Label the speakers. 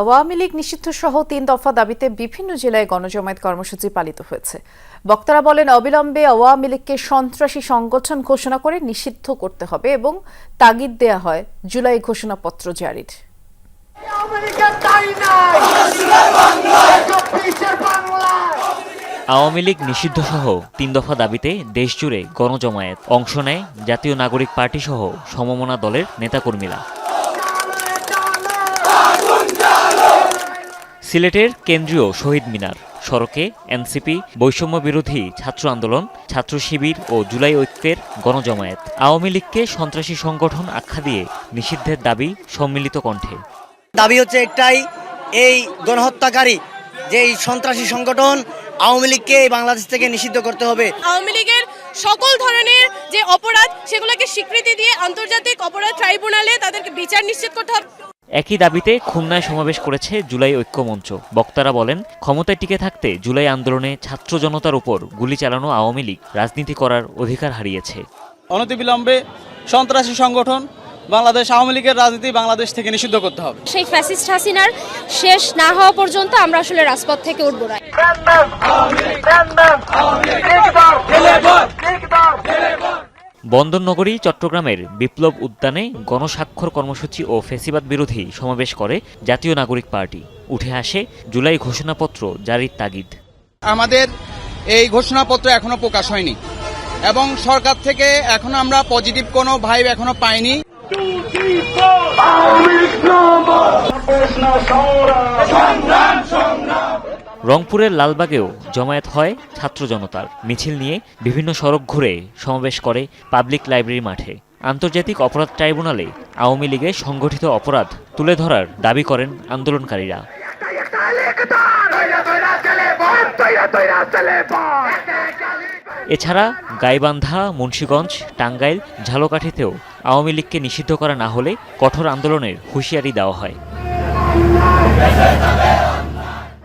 Speaker 1: আওয়ামী লীগ নিষিদ্ধ সহ তিন দফা দাবিতে বিভিন্ন জেলায় গণজমায়েত কর্মসূচি পালিত হয়েছে। বক্তারা বলেন অবিলম্বে আওয়ামী লীগকে সন্ত্রাসী সংগঠন ঘোষণা করে নিষিদ্ধ করতে হবে এবং তাগিদ দেয়া হয় জুলাই ঘোষণাপত্র জারির।
Speaker 2: আওয়ামী লীগ নিষিদ্ধ সহ তিন দফা দাবিতে দেশজুড়ে গণজমায়েত অংশ নেয় জাতীয় নাগরিক পার্টি সহ সমমনা দলের নেতাকর্মীরা। সিলেটের কেন্দ্রীয় শহীদ মিনার সড়কে এনসিপি বৈষম্য বিরোধী ছাত্র আন্দোলন ছাত্র শিবির ও জুলাই ঐক্যের গণজমায়েত। আওয়ামী লীগকে সন্ত্রাসী সংগঠন আখ্যা দিয়ে নিষিদ্ধের দাবি সম্মিলিত কণ্ঠে।
Speaker 3: দাবি হচ্ছে একটাই এই গণহত্যাকারী যে এই সন্ত্রাসী সংগঠন আওয়ামী লীগকে বাংলাদেশ থেকে নিষিদ্ধ করতে হবে।
Speaker 4: আওয়ামী লীগের সকল ধরনের যে অপরাধ সেগুলোকে স্বীকৃতি দিয়ে আন্তর্জাতিক অপরাধ ট্রাইব্যুনালে তাদেরকে বিচার নিশ্চিত করতে হবে।
Speaker 2: একই দাবিতে খুলনায় সমাবেশ করেছে জুলাই ঐক্য মঞ্চ বক্তারা বলেন ক্ষমতায় টিকে থাকতে জুলাই আন্দোলনে ছাত্র জনতার উপর গুলি চালানো আওয়ামী লীগ রাজনীতি করার অধিকার হারিয়েছে
Speaker 5: অনতিবিলম্বে সন্ত্রাসী সংগঠন বাংলাদেশ আওয়ামী লীগের রাজনীতি বাংলাদেশ থেকে নিষিদ্ধ করতে হবে
Speaker 6: সেই ফ্যাসিস্ট হাসিনার শেষ না হওয়া পর্যন্ত আমরা আসলে রাজপথ থেকে উঠবো না
Speaker 2: বন্দরনগরী চট্টগ্রামের বিপ্লব উদ্যানে গণস্বাক্ষর কর্মসূচি ও ফেসিবাদ বিরোধী সমাবেশ করে জাতীয় নাগরিক পার্টি। উঠে আসে জুলাই ঘোষণাপত্র জারির তাগিদ।
Speaker 5: আমাদের এই ঘোষণাপত্র এখনও প্রকাশ হয়নি এবং সরকার থেকে এখনও আমরা পজিটিভ কোনো ভাইব এখনও পাইনি।
Speaker 2: রংপুরের লালবাগেও জমায়েত হয় ছাত্র জনতার। মিছিল নিয়ে বিভিন্ন সড়ক ঘুরে সমাবেশ করে পাবলিক লাইব্রেরি মাঠে। আন্তর্জাতিক অপরাধ ট্রাইব্যুনালে আওয়ামী লীগের সংগঠিত অপরাধ তুলে ধরার দাবি করেন আন্দোলনকারীরা। এছাড়া গাইবান্ধা, মুন্সীগঞ্জ, টাঙ্গাইল, ঝালকাঠিতেও আওয়ামী লীগকে নিষিদ্ধ করা না হলে কঠোর আন্দোলনের হুঁশিয়ারি দেওয়া হয়।